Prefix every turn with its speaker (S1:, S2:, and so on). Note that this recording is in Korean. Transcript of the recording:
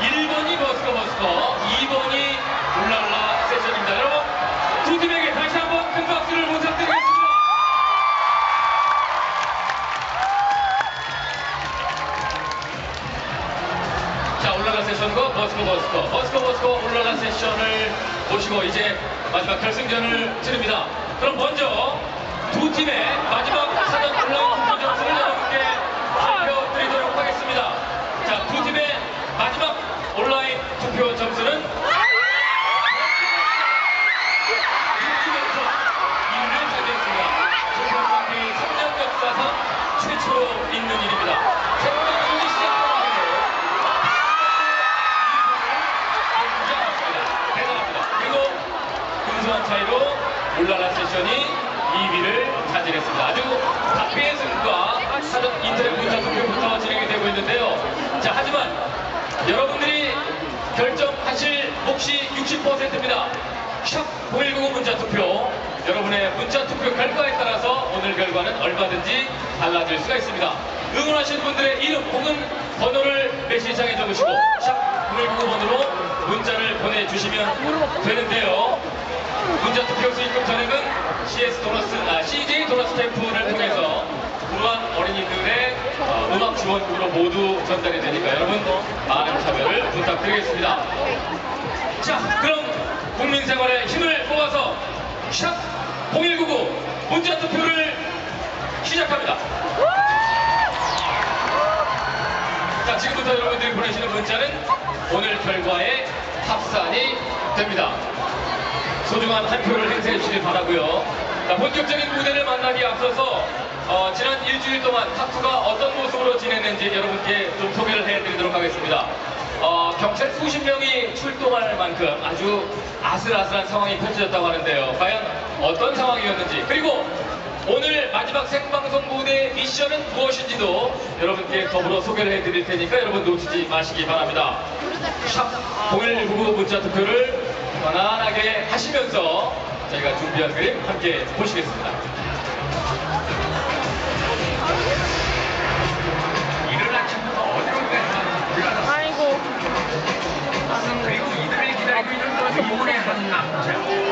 S1: 1번이 버스커 버스커, 2번이 울랄라 세션입니다. 여러분, 두 팀에게 다시 한번 큰 박수를 부탁드리겠습니다. 자, 울랄라 세션과 버스커 버스커, 버스커 버스커 울랄라 세션을 모시고 이제 마지막 결승전을 치릅니다. 그럼 먼저 두 팀의 마지막 사전 온라인 투표 점수를 여러분께 발표드리도록 하겠습니다. 자, 두 팀의 마지막 온라인 투표 점수는 6팀에서 1위를 차지했습니다. 조평상의 3년 역사상 최초로 있는 일입니다. 차이로 울랄라 세션이 2위를 차지했습니다. 아주 박비의 승부가 사전 인터넷 문자 투표부터 진행이 되고 있는데요. 자, 하지만 여러분들이 결정하실 몫이 60%입니다. 샵 0199 문자 투표. 여러분의 문자 투표 오늘 결과는 얼마든지 달라질 수가 있습니다. 응원하시는 분들의 이름 혹은 번호를 메시지창에 적으시고 샵 0199 번호로 문자를 보내주시면 되는데요. 문자 투표 수익금 전액은 CS 도너스, 아, CJ 도너스 캠프를 통해서 불우한 어린이들의 어, 음악 지원금으로 모두 전달이 되니까 여러분 많은 참여를 부탁드리겠습니다. 자, 그럼 국민생활의 힘을 모아서 샵 0199 문자 투표를 시작합니다. 자, 지금부터 여러분들이 보내시는 문자는 오늘 결과에 합산이 됩니다. 소중한 한 표를 행사해 주시길 바라고요. 자, 본격적인 무대를 만나기 앞서서 어, 지난 일주일 동안 타투가 어떤 모습으로 지냈는지 여러분께 좀 소개를 해드리도록 하겠습니다. 어, 경찰 수십 명이 출동할 만큼 아주 아슬아슬한 상황이 펼쳐졌다고 하는데요. 과연 어떤 상황이었는지 그리고 오늘 마지막 생방송 무대 미션은 무엇인지도 여러분께 더불어 소개를 해드릴 테니까 여러분 놓치지 마시기 바랍니다. 샵0199 문자 투표를 편안하게 하시면서 저희가 준비한 그림 함께 보시겠습니다.
S2: 이른 아침부터 어디로 몰라서
S3: 아이고.
S2: 그리고 이들을 기다리고 있는 의문의 한 남자